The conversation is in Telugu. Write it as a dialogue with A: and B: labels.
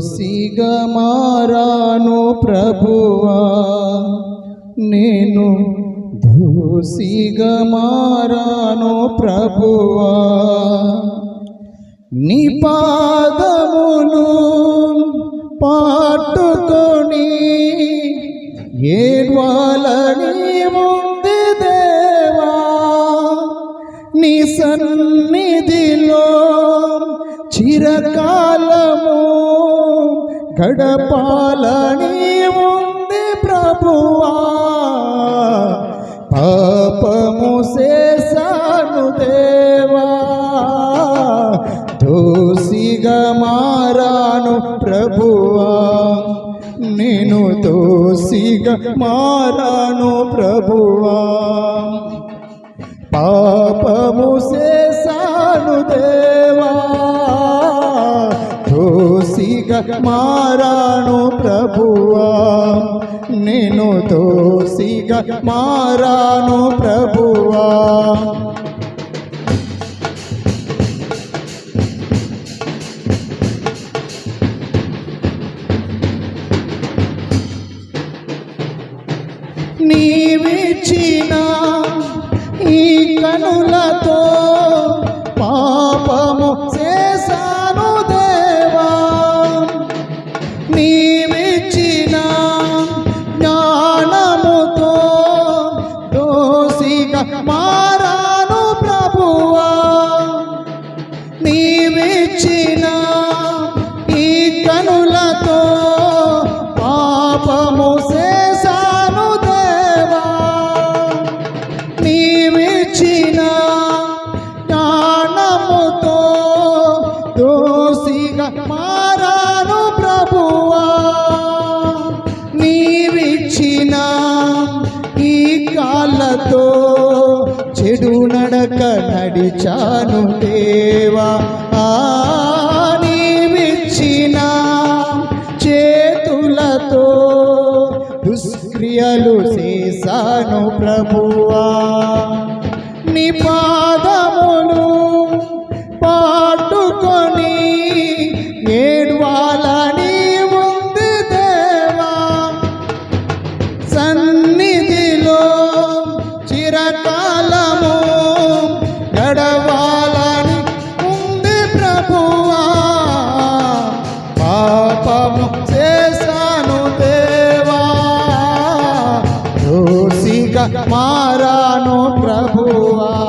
A: దోసిగా మారాను ప్రభువా. నేను దోసిగా మారాను ప్రభువా. నీ పాదములు పాటుకొని ఏడ్వాలని ఉంది దేవా. నీ సన్నిధిలో చిరకాలము గడపాలని ఉంది ప్రభువా. పాపము చేశాను దేవా. దోషిగా మారాను ప్రభువా. నేను దోషిగా మారాను ప్రభువా. పాప ఇక మారాను ప్రభువా. నేను దోసిగా మారాను ప్రభువా. నీవిచ్చిన నీవిచ్చిన ఈ కనులతో పాపము చేశాను దేవా. నీవిచ్చిన జ్ఞానముతో దోషిగా మారాను ప్రభువా. నీవిచ్చిన ఈ కాళ్ళతో చెడు నడక నడిచాను దేవా చేతులతో దుష్క్రియలు చేశాను ప్రభువా. నిపాదములు మారాను ప్రభువా.